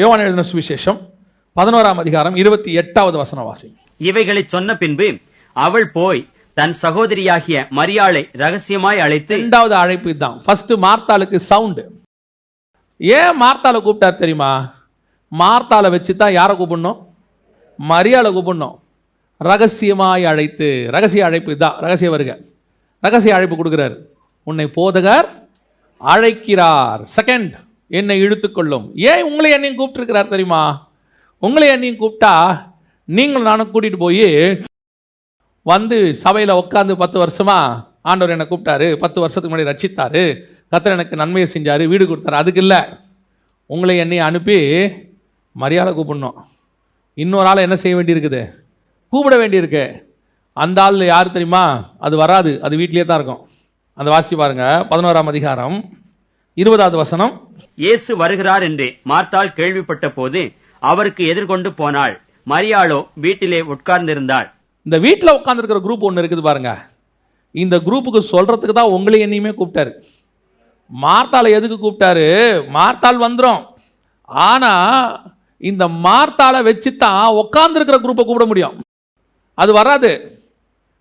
யோவான் எழுதின சுவிசேஷம் பதினோராம் அதிகாரம் இருபத்தி எட்டாவது வசன வாசி இவைகளை சொன்ன பின்பு அவள் போய் தன் சகோதரியாகிய மரியாளை ரகசியமாய் அழைத்து ரெண்டாவது அழைப்பு இதுதான். ஃபர்ஸ்ட் மார்த்தாளுக்கு சவுண்டு ஏன் மார்த்தாளை கூப்பிட்டார் தெரியுமா? மார்த்தாளை வச்சு தான் யாரை கூப்பிடணும்? மரியாதை கூப்பிடணும். ரகசியமாய் அழைத்து ரகசிய அழைப்பு இதுதான். ரகசிய வருக. ரகசிய அழைப்பு கொடுக்குறாரு. உன்னை போதகர் அழைக்கிறார். செகண்ட் என்னை இழுத்துக்கொள்ளும். ஏன் உங்களை என்னையும் கூப்பிட்டுருக்கிறார் தெரியுமா? உங்களை என்னையும் கூப்பிட்டா நீங்களும் நானும் கூட்டிகிட்டு போய் வந்து சபையில் உட்காந்து பத்து வருஷமாக ஆண்டவர் என்னை கூப்பிட்டாரு. பத்து வருஷத்துக்கு முன்னாடி ரட்சித்தாரு. கத்தர் எனக்கு நன்மையை செஞ்சார் வீடு கொடுத்தாரு. அதுக்கு இல்லை. உங்களை என்னை அனுப்பி மரியாதை கூப்பிடணும். இன்னொரு ஆள் என்ன செய்ய வேண்டியிருக்குது? கூப்பிட வேண்டியிருக்கு. அந்த ஆள் யார் தெரியுமா? அது வராது. அது வீட்டிலே தான் இருக்கும். அந்த வாசி பாருங்கள் பதினோராம் அதிகாரம். இருபதாவது வசனம். இயேசு வருகிறார் என்று மார்த்தாள் கேள்விப்பட்ட போது அவருக்கு எதிர்கொண்டு போனாள். மரியாளோ வீட்டிலே உட்கார்ந்திருந்தாள். இந்த வீட்டில் உட்காந்துருக்கிற குரூப் ஒன்று இருக்குது பாருங்க. இந்த குரூப்புக்கு சொல்கிறதுக்கு தான் உங்களை என்னையுமே கூப்பிட்டாரு. மார்த்தாளை எதுக்கு கூப்பிட்டாரு? மார்த்தாள் வந்துடும் ஆனால் இந்த மார்த்தாளை வச்சு தான் உட்காந்துருக்கிற குரூப்பை கூப்பிட முடியும். அது வராது.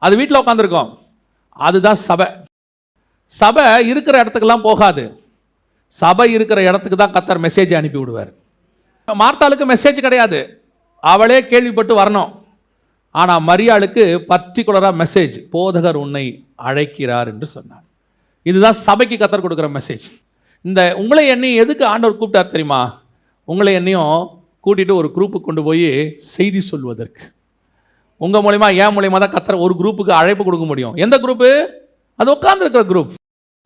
அது வீட்டில் உட்காந்துருக்கோம் அதுதான் சபை. சபை இருக்கிற இடத்துக்கெல்லாம் போகாது. சபை இருக்கிற இடத்துக்கு தான் கத்தர் மெசேஜ் அனுப்பி விடுவார். மார்த்தாளுக்கு மெசேஜ் கிடையாது. அவளே கேள்விப்பட்டு வரணும். ஆனால் மரியாளுக்கு பர்டிகுலராக மெசேஜ் போதகர் உன்னை அழைக்கிறார் என்று சொன்னார். இதுதான் சபைக்கு கத்தர் கொடுக்குற மெசேஜ் இந்த உங்களை என்னையும் எதுக்கு ஆண்டவர் கூப்பிட்டார் தெரியுமா? உங்களை என்னையும் கூட்டிட்டு ஒரு குரூப்புக்கு கொண்டு போய் செய்தி சொல்வதற்கு. உங்கள் மூலிமா ஏன் மூலியமா தான் கத்தர் ஒரு குரூப்புக்கு அழைப்பு கொடுக்க முடியும். எந்த குரூப்பு அது உட்காந்துருக்கிற குரூப்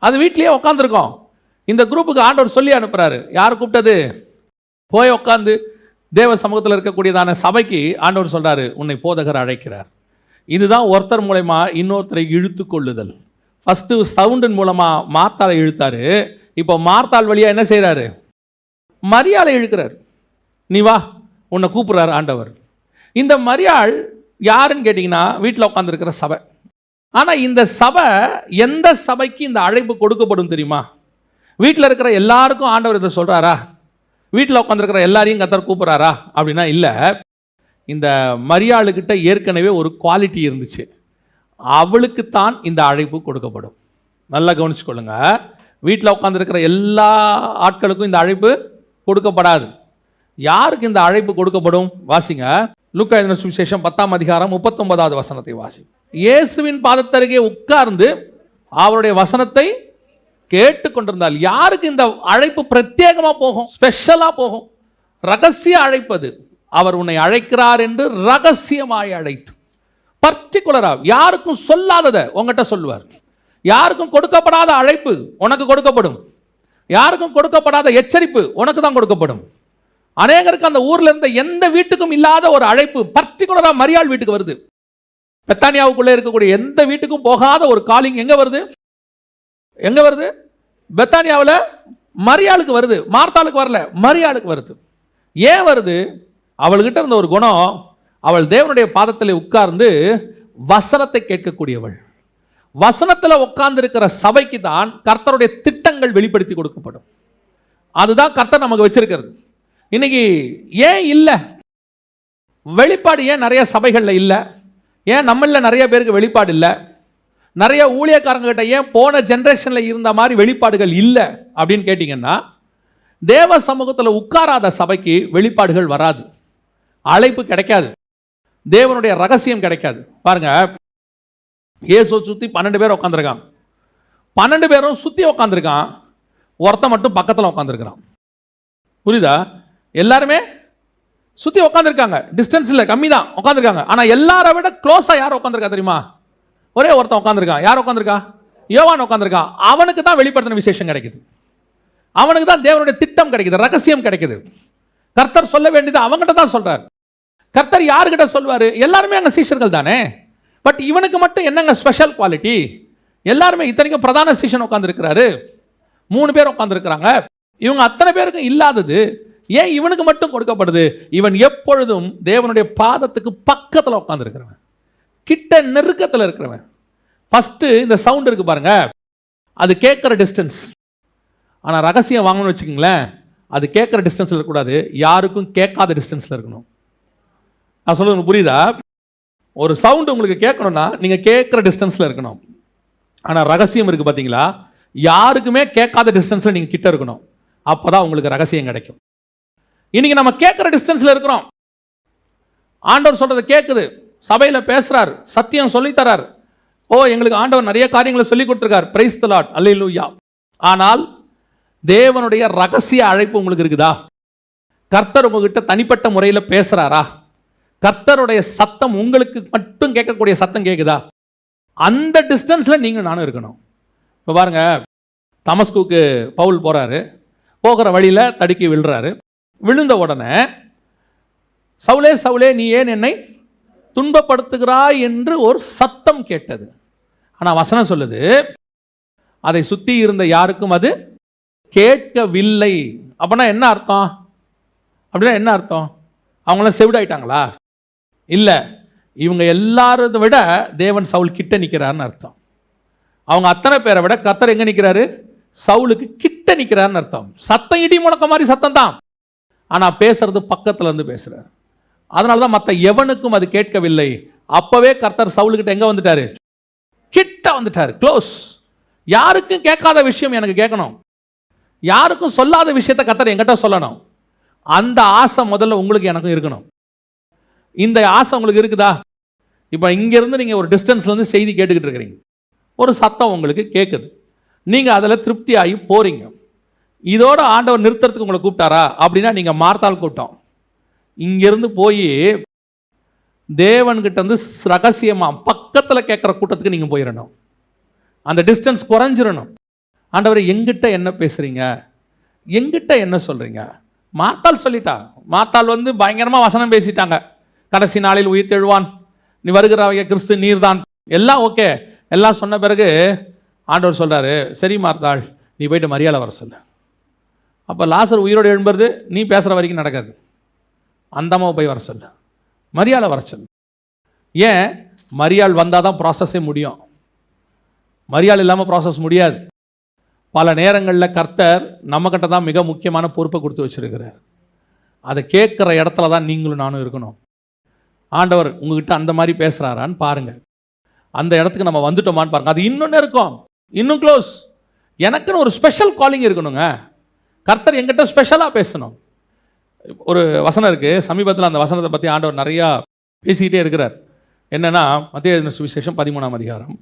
அது வீட்லேயே உட்காந்துருக்கோம் இந்த குரூப்புக்கு ஆண்டவர் சொல்லி அனுப்புகிறாரு யார் கூப்பிட்டது? போய் உட்காந்து தேவ சமூகத்தில் இருக்கக்கூடியதான சபைக்கு ஆண்டவர் சொல்கிறாரு உன்னை போதகர் அழைக்கிறார். இதுதான் ஒருத்தர் மூலயமா இன்னொருத்தரை இழுத்து கொள்ளுதல். ஃபஸ்ட்டு சவுண்டின் மூலமாக மார்த்தாளை இழுத்தாரு. இப்போ மார்த்தாள் வழியாக என்ன செய்கிறாரு மரியாதை இழுக்கிறார். நீ வா உன்னை கூப்பிட்றாரு ஆண்டவர். இந்த மரியாள் யாருன்னு கேட்டிங்கன்னா வீட்டில் உட்காந்துருக்கிற சபை. ஆனால் இந்த சபை எந்த சபைக்கு இந்த அழைப்பு கொடுக்கப்படும் தெரியுமா? வீட்டில் இருக்கிற எல்லாருக்கும் ஆண்டவர் இதை சொல்கிறாரா வீட்டில் உட்காந்துருக்கிற எல்லாரையும் கத்தர் கூப்பிட்றாரா? அப்படின்னா இல்லை. இந்த மரியாளுக்கிட்ட ஏற்கனவே ஒரு குவாலிட்டி இருந்துச்சு. அவளுக்குத்தான் இந்த அழைப்பு கொடுக்கப்படும். நல்லா கவனிச்சுக்கொள்ளுங்க. வீட்டில் உட்காந்துருக்கிற எல்லா ஆட்களுக்கும் இந்த அழைப்பு கொடுக்கப்படாது. யாருக்கு இந்த அழைப்பு கொடுக்கப்படும்? வாசிங்க. லூக்கா எழுதின சுவிசேஷம் பத்தாம் அதிகாரம் முப்பத்தொன்பதாவது வசனத்தை வாசி. இயேசுவின் பாதத்தருகே உட்கார்ந்து அவருடைய வசனத்தை கேட்டுக்கொண்டிருந்தால் யாருக்கு இந்த அழைப்பு பிரத்யேகமாக போகும்? ஸ்பெஷலாக போகும். ரகசிய அழைப்பது அவர் உன்னை அழைக்கிறார் என்று ரகசியமாய் அழைத்து. பர்டிகுலராக யாருக்கும் சொல்லாததை உங்ககிட்ட சொல்லுவார். யாருக்கும் கொடுக்கப்படாத அழைப்பு உனக்கு கொடுக்கப்படும். யாருக்கும் கொடுக்கப்படாத எச்சரிப்பு உனக்கு தான் கொடுக்கப்படும். அநேகருக்கு அந்த ஊரில் இருந்த எந்த வீட்டுக்கும் இல்லாத ஒரு அழைப்பு பர்டிகுலராக மரியாள் வீட்டுக்கு வருது. பெத்தானியாவுக்குள்ளே இருக்கக்கூடிய எந்த வீட்டுக்கும் போகாத ஒரு காலிங் எங்கே வருது? எங்க வருது? பெத்தானியாவில் மரியாளுக்கு வருது. மார்த்தாளுக்கு வரல மரியாளுக்கு வருது. ஏன் வருது? அவள்கிட்ட இருந்த ஒரு குணம் அவள் தேவனுடைய பாதத்தில் உட்கார்ந்து வசனத்தை கேட்கக்கூடியவள். வசனத்தில் உட்கார்ந்துருக்கிற சபைக்கு தான் கர்த்தருடைய திட்டங்கள் வெளிப்படுத்தி கொடுக்கப்படும். அதுதான் கர்த்தர் நமக்கு வச்சிருக்கிறது. இன்னைக்கு ஏன் இல்லை? வெளிப்பாடு ஏன் நிறைய சபைகளில் இல்லை? ஏன் நம்மளில் நிறைய பேருக்கு வெளிப்பாடு இல்லை? நிறைய ஊழியக்காரங்கிட்ட ஏன் போன ஜென்ரேஷனில் இருந்த மாதிரி வெளிப்பாடுகள் இல்லை அப்படின்னு கேட்டிங்கன்னா தேவ சமூகத்தில் உட்காராத சபைக்கு வெளிப்பாடுகள் வராது. அழைப்பு கிடைக்காது. தேவனுடைய ரகசியம் கிடைக்காது. பாருங்க இயேசு சுற்றி பன்னெண்டு பேர் உட்காந்துருக்கான் பன்னெண்டு பேரும் சுற்றி உட்காந்துருக்கான் ஒருத்தன் மட்டும் பக்கத்தில் உட்காந்துருக்கிறான் புரியுதா? எல்லாருமே சுற்றி உட்காந்துருக்காங்க டிஸ்டன்ஸ் இல்லை கம்மி தான் உட்காந்துருக்காங்க ஆனால் எல்லாரை விட க்ளோஸாக யார் உட்காந்துருக்கா தெரியுமா? ஒரே ஒருத்தன் உட்காந்துருக்கான் யார் உட்காந்துருக்கா யோவான் உட்காந்துருக்கான் அவனுக்கு தான் வெளிப்படுத்தின விசேஷம் கிடைக்குது. அவனுக்கு தான் தேவனுடைய திட்டம் கிடைக்குது ரகசியம் கிடைக்குது. கர்த்தர் சொல்ல வேண்டியது அவங்ககிட்ட தான் சொல்கிறார் கர்த்தர் யாருக்கிட்ட சொல்வார்? எல்லாருமே அங்கே சீஷர்கள் தானே? பட் இவனுக்கு மட்டும் என்னங்க ஸ்பெஷல் குவாலிட்டி எல்லாருமே இத்தனைக்கும் பிரதான சீஷன் உட்காந்துருக்கிறாரு மூணு பேர் உட்காந்துருக்கிறாங்க இவங்க அத்தனை பேருக்கும் இல்லாதது ஏன் இவனுக்கு மட்டும் கொடுக்கப்படுது? இவன் எப்பொழுதும் தேவனுடைய பாதத்துக்கு பக்கத்தில் உட்காந்துருக்கிறவன் கிட்ட நெருக்கத்தில் இருக்கிறவன். ஃபஸ்ட்டு இந்த சவுண்ட் இருக்குது பாருங்கள் அது கேட்குற டிஸ்டன்ஸ் ஆனால் ரகசியம் வாங்கணும்னு வச்சுக்கோங்களேன் அது கேட்குற டிஸ்டன்ஸில் இருக்கக்கூடாது. யாருக்கும் கேட்காத டிஸ்டன்ஸில் இருக்கணும். நான் சொல்கிறது புரியுதா? ஒரு சவுண்டு உங்களுக்கு கேட்கணும்னா நீங்கள் கேட்குற டிஸ்டன்ஸில் இருக்கணும். ஆனால் ரகசியம் இருக்குது பார்த்தீங்களா யாருக்குமே கேட்காத டிஸ்டன்ஸில் நீங்கள் கிட்ட இருக்கணும். அப்போ தான் உங்களுக்கு ரகசியம் கிடைக்கும். இன்றைக்கி நம்ம கேட்குற டிஸ்டன்ஸில் இருக்கிறோம். ஆண்டவர் சொல்கிறத கேட்குது சபையில் பேசுகிறார் சத்தியம் சொல்லித் தரார் ஓ எங்களுக்கு ஆண்டவர் நிறைய காரியங்களை சொல்லி கொடுத்துருக்கார். பிரைஸ் தலாட் அல்லேலூயா ஆனால் தேவனுடைய ரகசிய அழைப்பு உங்களுக்கு இருக்குதா? கர்த்தர் உங்ககிட்ட தனிப்பட்ட முறையில் பேசுகிறாரா கர்த்தருடைய சத்தம் உங்களுக்கு மட்டும் கேட்கக்கூடிய சத்தம் கேட்குதா அந்த டிஸ்டன்ஸில் நீங்கள் நானும் இருக்கணும். இப்போ பாருங்க தமஸ்குக்கு பவுல் போகிறாரு போகிற வழியில் தடுக்கி விழுறாரு. விழுந்த உடனே சவுலே சவுலே நீ ஏன் என்னை துன்பப்படுத்துகிறாய் என்று ஒரு சத்தம் கேட்டது. ஆனால் வசனம் சொல்லுது அதை சுற்றி இருந்த யாருக்கும் அது கேட்கவில்லை. அப்படின்னா என்ன அர்த்தம்? அப்படின்னா என்ன அர்த்தம்? அவங்களாம் செவிடாயிட்டாங்களா? இல்லை இவங்க எல்லாரத விட தேவன் சவுல் கிட்ட நிற்கிறாருன்னு அர்த்தம். அவங்க அத்தனை பேரை விட கத்தர் எங்கே நிற்கிறாரு சவுலுக்கு கிட்ட நிற்கிறாருன்னு அர்த்தம். சத்தம் இடி முழக்க மாதிரி சத்தம் தான் ஆனால் பேசுறது பக்கத்துலேருந்து இருந்து அதனால தான் மற்ற எவனுக்கும் அது கேட்கவில்லை. அப்பவே கர்த்தர் சவுலுக்கிட்ட எங்கே வந்துட்டாரு? கிட்ட வந்துட்டார். க்ளோஸ் யாருக்கும் கேட்காத விஷயம் எனக்கு கேட்கணும். யாருக்கும் சொல்லாத விஷயத்தை கத்தர் எங்கிட்ட சொல்லணும். அந்த ஆசை முதல்ல உங்களுக்கு எனக்கும் இருக்கணும். இந்த ஆசை உங்களுக்கு இருக்குதா? இப்போ இங்கேருந்து நீங்கள் ஒரு டிஸ்டன்ஸ்லேருந்து செய்தி கேட்டுக்கிட்டு இருக்கிறீங்க. ஒரு சத்தம் உங்களுக்கு கேட்குது நீங்கள் அதில் திருப்தி ஆகி போகிறீங்க இதோட ஆண்டவர் நிறுத்துறதுக்கு உங்களை கூப்பிட்டாரா? அப்படின்னா நீங்கள் மார்த்தால் கூட்டம் இங்கேருந்து போய் தேவன்கிட்ட வந்து ரகசியமாக பக்கத்தில் கேட்குற கூட்டத்துக்கு நீங்கள் போயிடணும் அந்த டிஸ்டன்ஸ் குறைஞ்சிடணும் ஆண்டவரை எங்கிட்ட என்ன பேசுகிறீங்க எங்கிட்ட என்ன சொல்கிறீங்க மாத்தால் சொல்லிட்டா. மாத்தால் வந்து பயங்கரமாக வசனம் பேசிட்டாங்க. கடைசி நாளில் உயிர் தெழுவான். நீ வருகிறவங்க கிறிஸ்து நீர்தான். எல்லாம் ஓகே. எல்லாம் சொன்ன பிறகு ஆண்டவர் சொல்கிறாரு சரி மார்த்தாள் நீ போயிட்டு மரியாதை வர சொல்லு. அப்போ லாசர் உயிரோடு எழும்புறது நீ பேசுகிற வரைக்கும் நடக்காது. அந்தம்மாவை போய் வர சொல்லு. மரியாதை வர சொல்லு. ஏன்? மரியாள் வந்தால் தான் ப்ராசஸே முடியும். மரியாள் இல்லாமல் ப்ராசஸ் முடியாது. பல நேரங்களில் கர்த்தர் நம்மக்கிட்ட தான் மிக முக்கியமான பொறுப்பை கொடுத்து வச்சிருக்கிறார். அதை கேட்குற இடத்துல தான் நீங்களும் நானும் இருக்கணும். ஆண்டவர் உங்ககிட்ட அந்த மாதிரி பேசுகிறாரான்னு பாருங்கள் அந்த இடத்துக்கு நம்ம வந்துட்டோமான்னு பாருங்கள் அது இன்னொன்று இருக்கும். இன்னும் க்ளோஸ் எனக்குன்னு ஒரு ஸ்பெஷல் காலிங் இருக்கணுங்க. கர்த்தர் எங்கிட்ட ஸ்பெஷலாக பேசணும். ஒரு வசனம் இருக்குது சமீபத்தில் அந்த வசனத்தை பற்றி ஆண்டவர் நிறையா பேசிக்கிட்டே இருக்கிறார். என்னென்னா மத்திய எழுதின சுவிசேஷம் பதிமூணாம் அதிகாரம்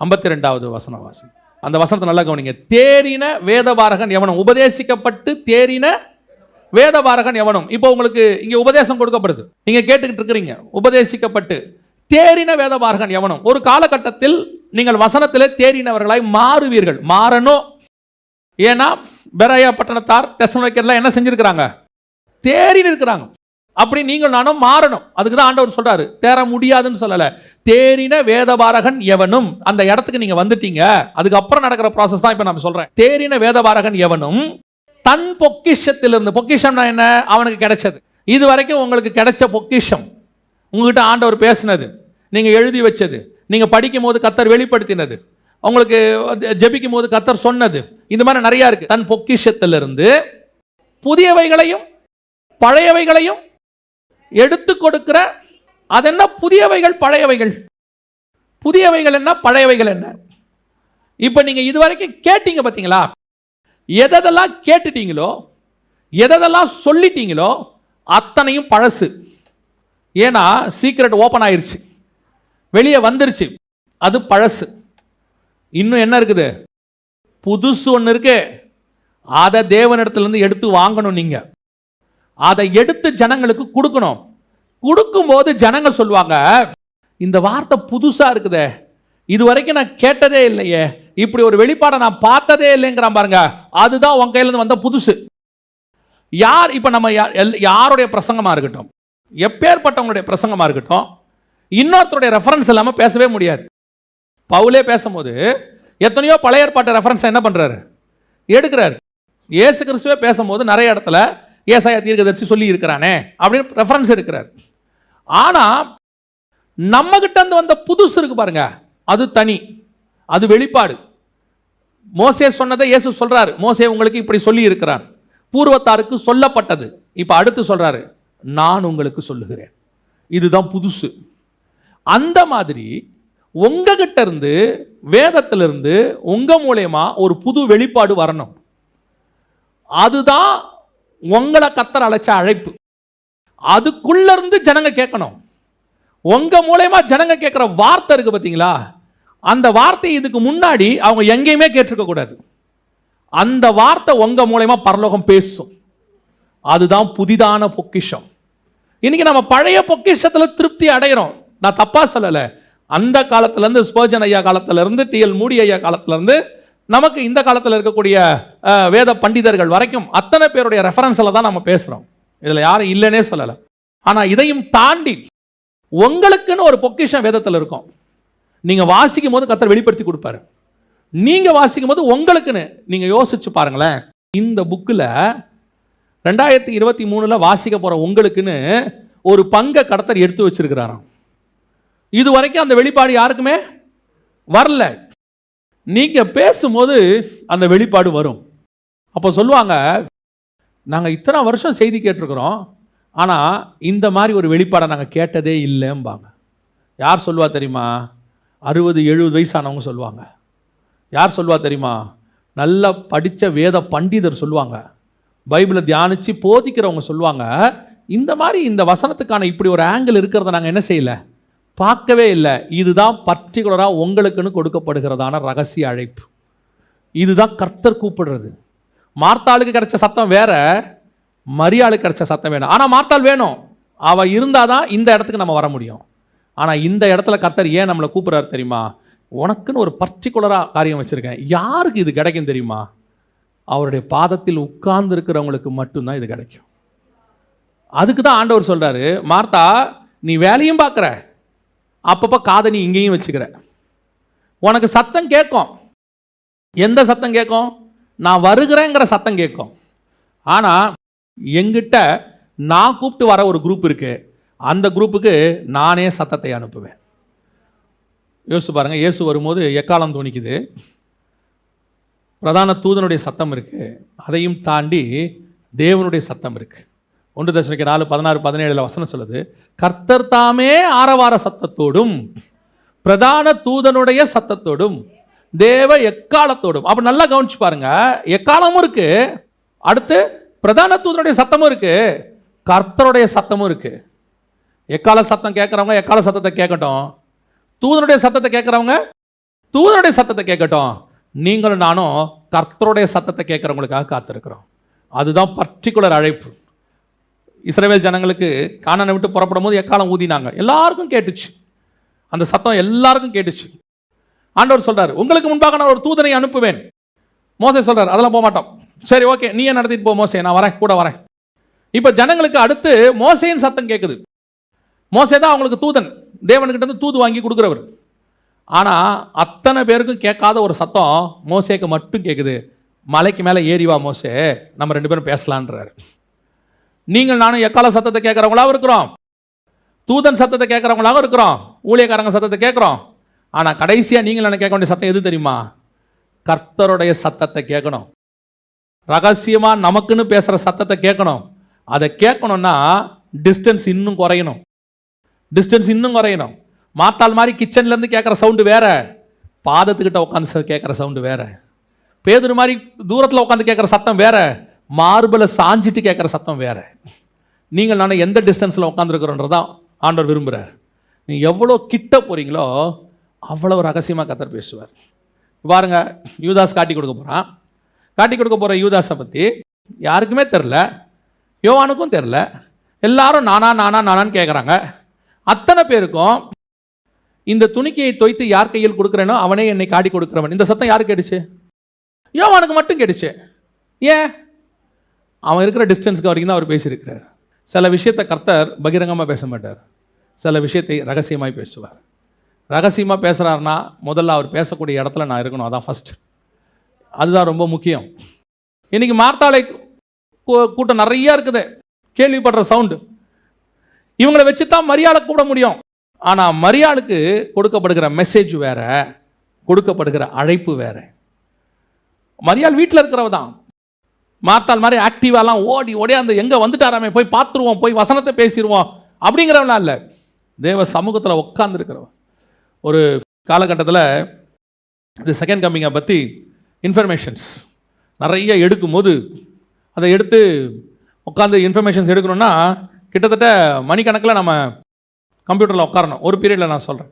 ஐம்பத்தி ரெண்டாவது வசன வாசி அந்த வசனத்தை நல்லா கவனிங்க. தேறின வேதபாரகன் எவனும் உபதேசிக்கப்பட்டு தேறின வேதபாரகன் எவனும் இப்போ உங்களுக்கு இங்கே உபதேசம் கொடுக்கப்படுது. நீங்கள் கேட்டுக்கிட்டு இருக்கிறீங்க உபதேசிக்கப்பட்டு தேறின வேதபாரகன் எவனும் ஒரு காலகட்டத்தில் நீங்கள் வசனத்திலே தேறினவர்களாய் மாறுவீர்கள். மாறணும். ஏன்னா பெராயா பட்டணத்தார் தெசனோக்கர்லாம் என்ன செஞ்சுருக்கிறாங்க? தேறின்னு இருக்கிறாங்க அப்படி நீங்கள் நானும் மாறணும். அதுக்கு தான் ஆண்டவர் சொல்கிறாரு தேற முடியாதுன்னு சொல்லலை. தேறின வேதபாரகன் எவனும் அந்த இடத்துக்கு நீங்கள் வந்துட்டீங்க. அதுக்கப்புறம் நடக்கிற ப்ராசஸ் தான் இப்போ நான் சொல்கிறேன் தேறின வேதபாரகன் எவனும் தன் பொக்கிஷத்திலிருந்து பொக்கிஷம்னா என்ன? அவனுக்கு கிடைச்சது. இது வரைக்கும் உங்களுக்கு கிடைச்ச பொக்கிஷம். உங்ககிட்ட ஆண்டவர் பேசினது. நீங்கள் எழுதி வச்சது. நீங்கள் படிக்கும் போது கத்தர் வெளிப்படுத்தினது. உங்களுக்கு ஜெபிக்கும் போது கத்தர் சொன்னது. இந்த மாதிரி நிறையா இருக்குது தன் பொக்கிஷத்திலிருந்து புதியவைகளையும் பழையவைகளையும் எடுத்து கொடுக்கிற அது என்ன புதியவைகள் பழையவைகள்? புதியவைகள் என்ன பழையவைகள் என்ன? இப்போ நீங்கள் இதுவரைக்கும் கேட்டீங்க பார்த்தீங்களா எதெல்லாம் கேட்டுட்டீங்களோ எதெல்லாம் சொல்லிட்டீங்களோ அத்தனையும் பழசு. ஏன்னா சீக்ரெட் ஓப்பன் ஆயிடுச்சு வெளியே வந்துருச்சு. அது பழசு. இன்னும் என்ன இருக்குது? புதுசு ஒன்று இருக்கு. அதை தேவனிடத்துலேருந்து எடுத்து வாங்கணும் நீங்கள் அதை எடுத்து ஜனங்களுக்கு கொடுக்கணும். கொடுக்கும்போது ஜனங்க சொல்லுவாங்க இந்த வார்த்தை புதுசாக இருக்குதே. இது வரைக்கும் நான் கேட்டதே இல்லையே. இப்படி ஒரு வெளிப்பாடை நான் பார்த்ததே இல்லைங்கிறான் பாருங்க. அதுதான் உன் கையிலேருந்து வந்த புதுசு. யார் இப்போ நம்ம யா- எல்- யாருடைய பிரசங்கமாக இருக்கட்டும் எப்பேற்பட்டவங்களுடைய பிரசங்கமாக இருக்கட்டும் இன்னொருத்தருடைய ரெஃபரன்ஸ் இல்லாமல் பேசவே முடியாது. பவுலே பேசும்போது எத்தனையோ பழைய ஏற்பாட்டு ரெஃபரன்ஸ் என்ன பண்ணுறாரு எடுக்கிறாரு. ஏசு கிறிஸ்துவே பேசும்போது நிறைய இடத்துல ஏசாயா தீர்க்கதரிசி சொல்லி இருக்கிறானே அப்படின்னு ரெஃபரன்ஸ் இருக்கிறார் ஆனால் நம்ம கிட்ட இருந்து வந்த புதுசு இருக்கு பாருங்க. அது தனி. அது வெளிப்பாடு. மோசே சொன்னதை இயேசு சொல்றாரு. மோசே உங்களுக்கு இப்படி சொல்லி இருக்கிறான் பூர்வத்தாருக்கு சொல்லப்பட்டது. இப்போ அடுத்து சொல்றாரு நான் உங்களுக்கு சொல்லுகிறேன். இதுதான் புதுசு. அந்த மாதிரி உங்ககிட்ட இருந்து வேதத்திலிருந்து உங்க மூலயமா ஒரு புது வெளிப்பாடு வரணும். அதுதான் உங்களை கத்தர் அழைச்ச அழைப்பு. அதுக்குள்ள இருந்து ஜனங்க கேட்கணும். உங்க மூலயமா ஜனங்க கேட்குற வார்த்தை இருக்கு பார்த்தீங்களா? அந்த வார்த்தை இதுக்கு முன்னாடி அவங்க எங்கேயுமே கேட்டிருக்க கூடாது. அந்த வார்த்தை உங்க மூலயமா பரலோகம் பேசும். அதுதான் புதிதான பொக்கிஷம். இன்னைக்கு நம்ம பழைய பொக்கிஷத்தில் திருப்தி அடைகிறோம் நான் தப்பா சொல்லலை. அந்த காலத்துலேருந்து ஸ்போஜன் ஐயா காலத்துலேருந்து டிஎல் மூடி ஐயா காலத்துலேருந்து நமக்கு இந்த காலத்தில் இருக்கக்கூடிய வேத பண்டிதர்கள் வரைக்கும் அத்தனை பேருடைய ரெஃபரன்ஸில் தான் நம்ம பேசுகிறோம் இதில் யாரும் இல்லைன்னே சொல்லலை. ஆனால் இதையும் தாண்டி உங்களுக்குன்னு ஒரு பொக்கிஷம் வேதத்தில் இருக்கும். நீங்கள் வாசிக்கும் போது கத்தர் வெளிப்படுத்தி கொடுப்பாரு. நீங்கள் வாசிக்கும் போது உங்களுக்குன்னு நீங்கள் யோசிச்சு பாருங்களேன். இந்த புக்கில் ரெண்டாயிரத்தி இருபத்தி மூணில் வாசிக்க போகிற உங்களுக்குன்னு ஒரு பங்கை கடத்தர் எடுத்து வச்சிருக்கிறாராம். இது வரைக்கும் அந்த வெளிப்பாடு யாருக்குமே வரல. நீங்கள் பேசும்போது அந்த வெளிப்பாடு வரும். அப்போ சொல்லுவாங்க நாங்கள் இத்தனை வருஷம் செய்தி கேட்டிருக்கிறோம் ஆனால் இந்த மாதிரி ஒரு வெளிப்பாடை நாங்கள் கேட்டதே இல்லைம்பாங்க. யார் சொல்லுவா தெரியுமா? அறுபது எழுபது வயசானவங்க சொல்லுவாங்க. யார் சொல்லுவா தெரியுமா? நல்லா படித்த வேத பண்டிதர் சொல்லுவாங்க. பைபிளை தியானித்து போதிக்கிறவங்க சொல்லுவாங்க இந்த மாதிரி இந்த வசனத்துக்கான இப்படி ஒரு ஆங்கிள் இருக்கிறத நாங்கள் என்ன செய்யலை? பார்க்கவே இல்லை. இதுதான் பர்டிகுலராக உங்களுக்குன்னு கொடுக்கப்படுகிறதான ரகசிய அழைப்பு. இதுதான் கர்த்தர் கூப்பிடுறது. மார்த்தாளுக்கு கிடைச்ச சத்தம் வேற மரியாளுக்கு கிடைச்ச சத்தம் வேணும். ஆனால் மார்த்தாள் வேணும். அவள் இருந்தால் தான் இந்த இடத்துக்கு நம்ம வர முடியும். ஆனால் இந்த இடத்துல கர்த்தர் ஏன் நம்மளை கூப்பிட்றாரு தெரியுமா? உனக்குன்னு ஒரு பர்டிகுலராக காரியம் வச்சுருக்கேன். யாருக்கு இது கிடைக்கும் தெரியுமா? அவருடைய பாதத்தில் உட்கார்ந்து இருக்கிறவங்களுக்கு மட்டும்தான் இது கிடைக்கும். அதுக்கு தான் ஆண்டவர் சொல்கிறாரு மார்த்தா நீ வேலையும் பார்க்குற. அப்பப்போ காதை நீ இங்கேயும் வச்சுக்கிற. உனக்கு சத்தம் கேட்கும். எந்த சத்தம் கேட்கும்? நான் வருகிறேங்கிற சத்தம் கேட்கும். ஆனால் எங்கிட்ட நான் கூப்பிட்டு வர ஒரு குரூப் இருக்குது அந்த குரூப்புக்கு நானே சத்தத்தை அனுப்புவேன். யோசிச்சு பாருங்க இயேசு வரும்போது எக்காலம் துணிக்குது? பிரதான தூதனுடைய சத்தம் இருக்குது அதையும் தாண்டி தேவனுடைய சத்தம் இருக்குது ஒன்று தசனிக்கு நாலு பதினாறு பதினேழில் வசனம் சொல்லுது கர்த்தர் தாமே ஆரவார சத்தத்தோடும் பிரதான தூதனுடைய சத்தத்தோடும் தேவ எக்காலத்தோடும். அப்போ நல்லா கவனிச்சு பாருங்க எக்காலமும் இருக்கு அடுத்து பிரதான தூதனுடைய சத்தமும் இருக்கு கர்த்தருடைய சத்தமும் இருக்கு. எக்கால சத்தம் கேட்குறவங்க எக்கால சத்தத்தை கேட்கட்டும். தூதனுடைய சத்தத்தை கேட்குறவங்க தூதனுடைய சத்தத்தை கேட்கட்டும். நீங்களும் நானும் கர்த்தருடைய சத்தத்தை கேட்குறவங்களுக்காக காத்திருக்கிறோம். அதுதான் பர்டிகுலர் அழைப்பு. இஸ்ரவேல் ஜனங்களுக்கு காணனை விட்டு புறப்படும் போது எக்காலம் ஊதினாங்க? எல்லாருக்கும் கேட்டுச்சு. அந்த சத்தம் எல்லாருக்கும் கேட்டுச்சு. ஆண்டவர் சொல்கிறார் உங்களுக்கு முன்பாக நான் ஒரு தூதனை அனுப்புவேன். மோசை சொல்கிறார் அதெல்லாம் போக மாட்டோம். சரி ஓகே நீயே நடத்திட்டு போ மோசே நான் வரேன் கூட வரேன். இப்போ ஜனங்களுக்கு அடுத்து மோசையின் சத்தம் கேட்குது மோசே தான் அவங்களுக்கு தூதன். தேவனுக்கிட்ட இருந்து தூது வாங்கி கொடுக்குறவர். ஆனால் அத்தனை பேருக்கும் கேட்காத ஒரு சத்தம் மோசேக்கு மட்டும் கேட்குது மலைக்கு மேலே ஏறி வா மோசே நம்ம ரெண்டு பேரும் பேசலான்றாரு. நீங்கள் நானும் எக்கால சத்தத்தை கேட்குறவங்களாக இருக்கிறோம். தூதன் சத்தத்தை கேட்குறவங்களாக இருக்கிறோம். ஊழியக்காரங்க சத்தத்தை கேட்குறோம். ஆனால் கடைசியாக நீங்கள் எனக்கு கேட்க வேண்டிய சத்தம் எது தெரியுமா? கர்த்தருடைய சத்தத்தை கேட்கணும். ரகசியமாக நமக்குன்னு பேசுகிற சத்தத்தை கேட்கணும். அதை கேட்கணும்னா டிஸ்டன்ஸ் இன்னும் குறையணும். டிஸ்டன்ஸ் இன்னும் குறையணும். மாத்தாள் மாதிரி கிச்சன்லேருந்து கேட்குற சவுண்டு வேறு. பாதத்துக்கிட்ட உட்காந்து கேட்குற சவுண்டு வேறு. பேதுரு மாதிரி தூரத்தில் உட்காந்து கேட்குற சத்தம் வேறு. மார்பில் சாஞ்சிட்டு கேட்குற சத்தம் வேறு. நீங்கள் நான் எந்த டிஸ்டன்ஸில் உட்காந்துருக்குறோன்றதான் ஆண்டவர் விரும்புகிறார் நீங்கள் எவ்வளோ கிட்ட போகிறீங்களோ அவ்வளோ ரகசியமாக கத்தர் பேசுவார். பாருங்க யூதாஸ் காட்டி கொடுக்க போகிறான் காட்டி கொடுக்க போகிற யூதாஸை பற்றி யாருக்குமே தெரில யோவானுக்கும் தெரில எல்லாரும் நானா நானா நானான்னு கேட்குறாங்க அத்தனை பேருக்கும் இந்த துணிக்கையை தொய்த்து யார் கையில் கொடுக்குறேனோ அவனே என்னை காட்டி கொடுக்குறவன். இந்த சத்தம் யாருக்கு கேட்டுச்சு? யோவானுக்கு மட்டும் கேட்டுச்சு. ஏன்? அவன் இருக்கிற டிஸ்டன்ஸ்க்கு வரைக்கும் தான் அவர் பேசியிருக்கிறார். சில விஷயத்தை கர்த்தர் பகிரங்கமாக பேச மாட்டார். சில விஷயத்தை ரகசியமாய் பேசுவார். ரகசியமாக பேசுகிறாருன்னா முதல்ல அவர் பேசக்கூடிய இடத்துல நான் இருக்கணும். அதான் ஃபஸ்ட் அதுதான் ரொம்ப முக்கியம். இன்னைக்கு மார்த்தாளை கூ- கூட்டம் நிறையா இருக்குது. கேள்விப்படுற சவுண்டு இவங்களை வச்சு தான் மரியாதை கூட முடியும். ஆனால் மரியாளுக்கு கொடுக்கப்படுகிற மெசேஜ் வேறு கொடுக்கப்படுகிற அழைப்பு வேற. மரியாள் வீட்டில் இருக்கிறவ தான். மாத்தால் மாதிரி ஆக்டிவாலாம் ஓடி ஓடி அந்த எங்கே வந்துட்டாராமே போய் பார்த்துருவோம் போய் வசனத்தை பேசிடுவோம் அப்படிங்கிறவனா இல்லை. தேவ சமூகத்தில் உட்காந்துருக்கிறவன் ஒரு காலகட்டத்தில் இந்த செகண்ட் கம்மிங்கை பற்றி இன்ஃபர்மேஷன்ஸ் நிறைய எடுக்கும்போது அதை எடுத்து உட்காந்து இன்ஃபர்மேஷன்ஸ் எடுக்கணும்னா கிட்டத்தட்ட மணிக்கணக்கில் நம்ம கம்ப்யூட்டரில் உட்காரணும் ஒரு பீரியடில் நான் சொல்கிறேன்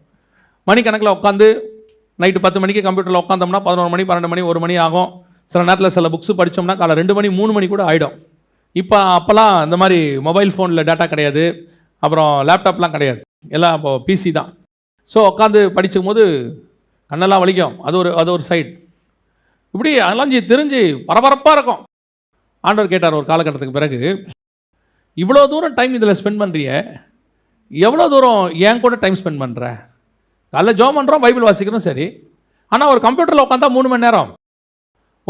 மணிக்கணக்கில் உட்காந்து நைட்டு பத்து மணிக்கு கம்ப்யூட்டரில் உட்காந்தோம்னா பதினோரு மணி பன்னெண்டு மணி ஒரு மணி ஆகும். சில நேரத்தில் சில புக்ஸ் படித்தோம்னா காலை ரெண்டு மணி மூணு மணி கூட ஆகிடும் இப்போ அப்போல்லாம் இந்த மாதிரி மொபைல் ஃபோனில் டேட்டா கிடையாது. அப்புறம் லேப்டாப்லாம் கிடையாது. எல்லாம் அப்போ பிசி தான். ஸோ உட்காந்து படிச்சும் போது கண்ணெல்லாம் வலிக்கும். அது ஒரு அது ஒரு சைட் இப்படி அலைஞ்சு தெரிஞ்சு பரபரப்பாக இருக்கும். ஆண்டவர் கேட்டார் ஒரு காலகட்டத்துக்கு பிறகு இவ்வளோ தூரம் டைம் இதில் ஸ்பெண்ட் பண்ணுறிய எவ்வளோ தூரம் என் கூட டைம் ஸ்பெண்ட் பண்ணுற காலைல ஜோம் பண்ணுறோம் பைபிள் வாசிக்கிறோம் சரி. ஆனால் ஒரு கம்ப்யூட்டரில் உட்காந்தா மூணு மணி நேரம்.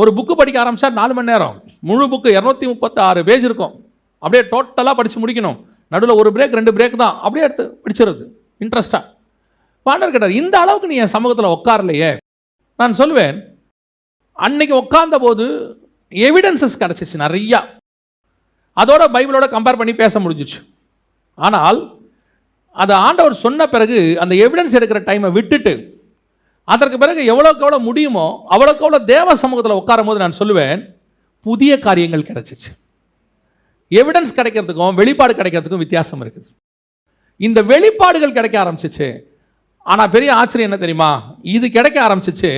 ஒரு புக்கு படிக்க ஆரம்பித்தா நாலு மணி நேரம். முழு புக்கு இரநூத்தி முப்பத்தி ஆறு பேஜ் இருக்கும். அப்படியே டோட்டலாக படித்து முடிக்கணும். நடுவில் ஒரு பிரேக் ரெண்டு பிரேக் தான். அப்படியே எடுத்து படிச்சிருது இன்ட்ரெஸ்ட்டாக பாண்டர் கேட்டார் இந்த அளவுக்கு நீ என் சமூகத்தில் உட்காரலையே? நான் சொல்லுவேன் அன்னைக்கு உட்கார்ந்த போது எவிடன்சஸ் கிடச்சிச்சு நிறையா. அதோட பைபிளோட கம்பேர் பண்ணி பேச முடிஞ்சிச்சு. ஆனால் அதை ஆண்டவர் சொன்ன பிறகு அந்த எவிடன்ஸ் எடுக்கிற டைமை விட்டுட்டு அதற்கு பிறகு எவ்வளோக்கு எவ்வளோ முடியுமோ அவ்வளோக்கு எவ்வளோ தேவ சமூகத்தில் உட்காரும் போது நான் சொல்லுவேன் புதிய காரியங்கள் கிடைச்சிச்சு. எவிடன்ஸ் கிடைக்கிறதுக்கும் வெளிப்பாடு கிடைக்கிறதுக்கும் வித்தியாசம் இருக்குது. இந்த வெளிப்பாடுகள் கிடைக்க ஆரம்பிச்சிச்சு. ஆனால் பெரிய ஆச்சரியம் என்ன தெரியுமா? இது கிடைக்க ஆரம்பிச்சிச்சு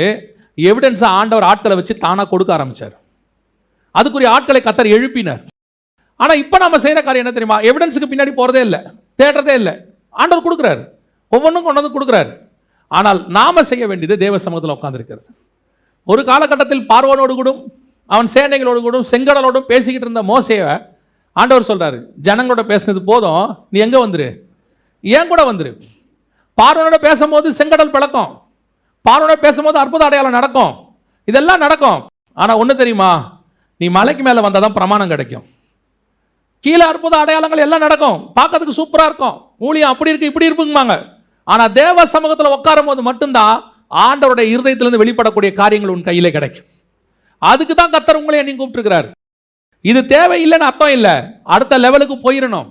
எவிடன்ஸை ஆண்டவர் ஆட்களை வச்சு தானாக கொடுக்க ஆரம்பிச்சார். அதுக்குரிய ஆட்களை கத்தர் எழுப்பினார். ஆனால் இப்போ நம்ம செய்கிற காரியம் என்ன தெரியுமா? எவிடன்ஸுக்கு பின்னாடி போகிறதே இல்லை தேடுறதே இல்லை. ஆண்டவர் கொடுக்குறாரு. ஒவ்வொன்றும் கொண்டு வந்து கொடுக்குறாரு. ஆனால் நாம செய்ய வேண்டியது தேவ சமூகத்தில் உட்காந்துருக்கிறது ஒரு காலகட்டத்தில் பார்வனோடு கூடும் அவன் சேனைகளோடு கூடும் செங்கடலோடும் பேசிக்கிட்டு இருந்த மோசையை ஆண்டவர் சொல்கிறாரு ஜனங்களோட பேசினது போதும் நீ எங்கே வந்துரு? ஏன் கூட வந்துரு? பார்வனோட பேசும்போது செங்கடல் பிளக்கும் பார்வனோட பேசும்போது அற்புத அடையாளம் நடக்கும் இதெல்லாம் நடக்கும். ஆனால் ஒன்று தெரியுமா? நீ மலைக்கு மேலே வந்தால் தான் பிரமாணம் கிடைக்கும். கீழே அற்புத அடையாளங்கள் எல்லாம் நடக்கும் பார்க்கறதுக்கு சூப்பராக இருக்கும். ஊழியம் அப்படி இருக்கு இப்படி இருக்குங்கம்பாங்க ஆனால் தேவ சமூகத்தில் உட்காரும் போது மட்டும்தான் ஆண்டவருடைய இருதயத்திலிருந்து வெளிப்படக்கூடிய காரியங்கள் உன் கையிலே கிடைக்கும். அதுக்கு தான் கத்தர் உங்களை நீங்கள் கூப்பிட்டுருக்கிறார். இது தேவையில்லைன்னு அர்த்தம் இல்லை. அடுத்த லெவலுக்கு போயிடணும்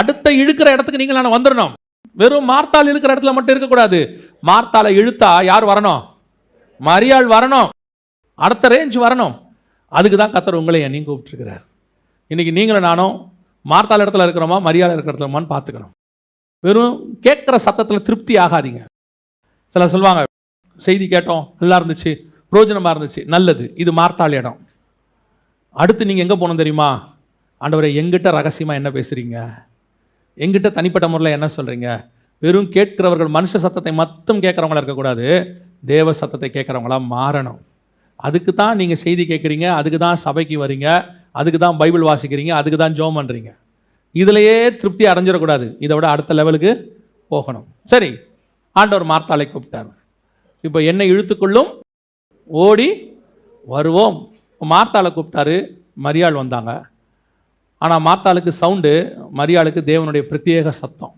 அடுத்த இழுக்கிற இடத்துக்கு நீங்கள் நான் வந்துடணும் வெறும் மார்த்தால் இழுக்கிற இடத்துல மட்டும் இருக்கக்கூடாது. மார்த்தாளை இழுத்தா யார் வரணும்? மரியாள் வரணும். அடுத்த ரேஞ்ச் வரணும். அதுக்கு தான் கத்தர் உங்களை என்னையும் கூப்பிட்டுருக்கிறார். இன்றைக்கி நீங்களும் நானும் மார்த்தாள் இடத்துல இருக்கிறோமா மரியாதை இருக்கிற இடத்துலமான்னு பார்த்துக்கணும். வெறும் கேட்குற சத்தத்தில் திருப்தி ஆகாதீங்க. சிலர் சொல்லுவாங்க செய்தி கேட்டோம் நல்லா இருந்துச்சு பிரயோஜனமாக இருந்துச்சு நல்லது இது மார்த்தாள் இடம். அடுத்து நீங்கள் எங்கே போகணும் தெரியுமா? ஆண்டவரை எங்கிட்ட ரகசியமாக என்ன பேசுகிறீங்க எங்கிட்ட தனிப்பட்ட முறையில் என்ன சொல்கிறீங்க வெறும் கேட்கிறவர்கள் மனுஷ சத்தத்தை மட்டும் கேட்குறவங்களா இருக்கக்கூடாது தேவ சத்தத்தை கேட்குறவங்களா மாறணும். அதுக்கு தான் நீங்கள் செய்தி கேட்குறீங்க அதுக்கு தான் சபைக்கு வரீங்க அதுக்கு தான் பைபிள் வாசிக்கிறீங்க அதுக்கு தான் ஜோம் பண்ணுறீங்க இதிலேயே திருப்தி அடைஞ்சிடக்கூடாது. இதை விட அடுத்த லெவலுக்கு போகணும். சரி ஆண்டவர் மார்த்தாளை கூப்பிட்டார். இப்போ என்னை இழுத்துக்கொள்ளும் ஓடி வருவோம். மார்த்தாளை கூப்பிட்டாரு மரியாள் வந்தாங்க. ஆனால் மார்த்தாளுக்கு சவுண்டு மரியாளுக்கு தேவனுடைய பிரத்யேக சத்தம்.